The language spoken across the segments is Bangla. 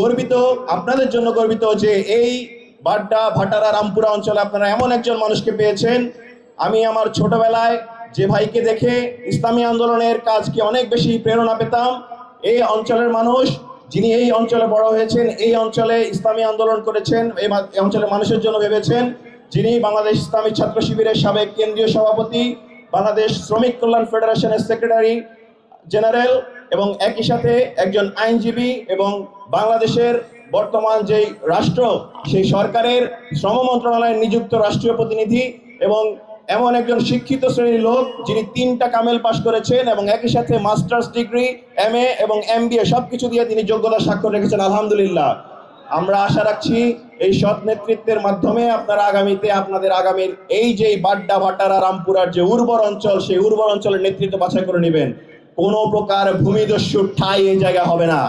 গর্বিত, আপনাদের জন্য গর্বিত যে এই বাড্ডা ভাটারা রামপুরা অঞ্চলে আপনারা এমন একজন মানুষকে পেয়েছেন। আমি আমার ছোটবেলায় যে ভাইকে দেখে ইসলামী আন্দোলনের কাজকে অনেক বেশি প্রেরণা পেতাম। এই অঞ্চলের মানুষ যিনি এই অঞ্চলে বড় হয়েছেন, এই অঞ্চলে ইসলামী আন্দোলন করেছেন, এই অঞ্চলের মানুষের জন্য ভেবেছেন। যিনি বাংলাদেশ ইসলামী ছাত্র শিবিরের সাবেক কেন্দ্রীয় সভাপতি, বাংলাদেশ শ্রমিক কল্যাণ ফেডারেশনের সেক্রেটারি জেনারেল এবং একই সাথে একজন আইনজীবী এবং বাংলাদেশের বর্তমান যেই রাষ্ট্র, সেই সরকারের শ্রম মন্ত্রণালয়ের নিযুক্ত রাষ্ট্রীয় প্রতিনিধি এবং এমন একজন শিক্ষিত শ্রেণির লোক যিনি তিনটা কামেল পাশ করেছেন এবং একই সাথে মাস্টার্স ডিগ্রি এম এ এবং এম বি এ সব কিছু দিয়ে তিনি যোগ্যতা স্বাক্ষর রেখেছেন, আলহামদুলিল্লাহ। আমরা আশা রাখছি এই সৎ নেতৃত্বের মাধ্যমে আপনারা আগামীতে আপনাদের আগামীর এই যে বাড্ডা ভাটারা রামপুরার যে উর্বর অঞ্চল, সেই উর্বর অঞ্চলের নেতৃত্ব বাছাই করে নেবেন। কোনো প্রকার ভূমিদস্যুর ঠাই এই জায়গা হবে না।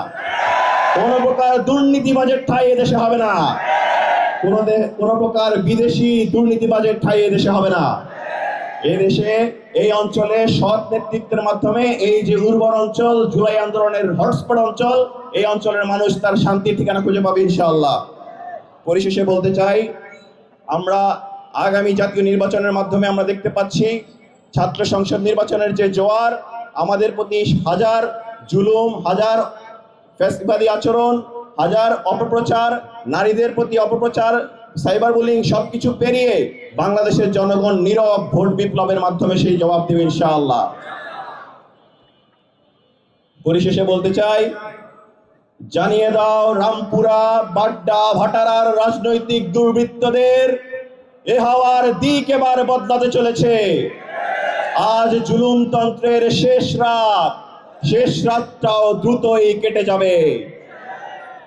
কোনো প্রকার দুর্নীতিবাজের ঠাই এদেশে হবে না। কোনো কোনো প্রকার বিদেশি দুর্নীতিবাজের ঠাই এদেশে হবে না। এদেশে এই অঞ্চলে সৎ নেতৃত্বের মাধ্যমে এই যে উর্বর অঞ্চল, জুলাই আন্দোলনের হটস্পট অঞ্চল, এই অঞ্চলের মানুষ তার শান্তির ঠিকানা খুঁজে পাবে ইনশাআল্লাহ। পরিশেষে বলতে চাই, আমরা আগামী জাতীয় নির্বাচনের মাধ্যমে আমরা দেখতে পাচ্ছি, ছাত্র সংসদ নির্বাচনের যে জোয়ার আমাদের প্রতি হাজার জুলুম, হাজার ফেসবাদী আচরণ, হাজার অপপ্রচার, নারীদের প্রতি অপপ্রচার সাইবার বুলিং সবকিছু পেরিয়ে বাংলাদেশের জনগণ নীরব ভোট বিপ্লবের মাধ্যমে সেই জবাব দেবে ইনশাআল্লাহ। পরিশেষে বলতে চাই, জানিয়ে দাও রামপুরা, বাড্ডা, ভাটারার রাজনৈতিক দুর্বৃত্তদের, এ হাওয়ার দিক এবার বদলাতে চলেছে। আজ জুলুমতন্ত্রের শেষ রাত। শেষ রাতটাও দ্রুতই কেটে যাবে।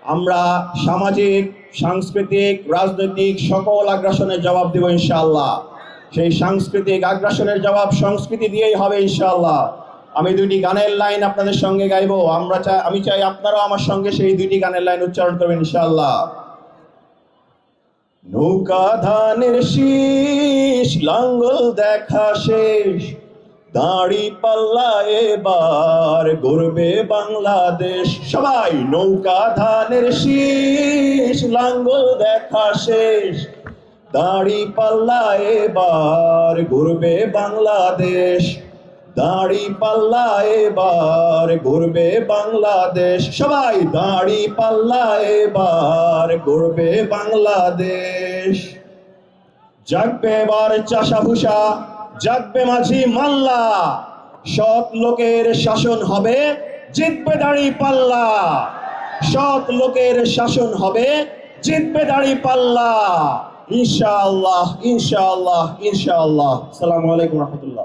আমরা সামাজিক, সাংস্কৃতিক, রাজনৈতিক সকল আগ্রাসনের জবাব দেব ইনশাআল্লাহ। সেই সাংস্কৃতিক আগ্রাসনের জবাব সংস্কৃতি দিয়েই হবে ইনশাআল্লাহ। আমি দুইটি গানের লাইন আপনাদের সঙ্গে গাইবো। আমরা চাই আমি চাই আপনারাও আমার সঙ্গে সেই দুইটি গানের লাইন উচ্চারণ করবেন ইনশাআল্লাহ। নৌকা ধানের শীষ, লাঙ্গল দেখা শেষ। দাড়ি পাল্লা এবার গড়বে বাংলাদেশ। সবাই, নৌকা ধানের শীষ, লাঙ্গল দেখা শেষ। দাড়ি পাল্লা এবার গড়বে বাংলাদেশ। দাড়ি পাল্লা এবার ঘুরবে বাংলাদেশ। সবাই দাড়ি পাল্লা এবার ঘুরবে বাংলাদেশ। জাগবে এবার চাষা ভুষা জাগবে মাঝি মাল্লা। সৎ লোকের শাসন হবে, জিতবে দাড়ি পাল্লা। সৎ লোকের শাসন হবে, জিতবে দাড়ি পাল্লা। ইনশাআল্লাহ ইনশাআল্লাহ ইনশাআল্লাহ। সালামু আলাইকুম রহমতুল্লাহ।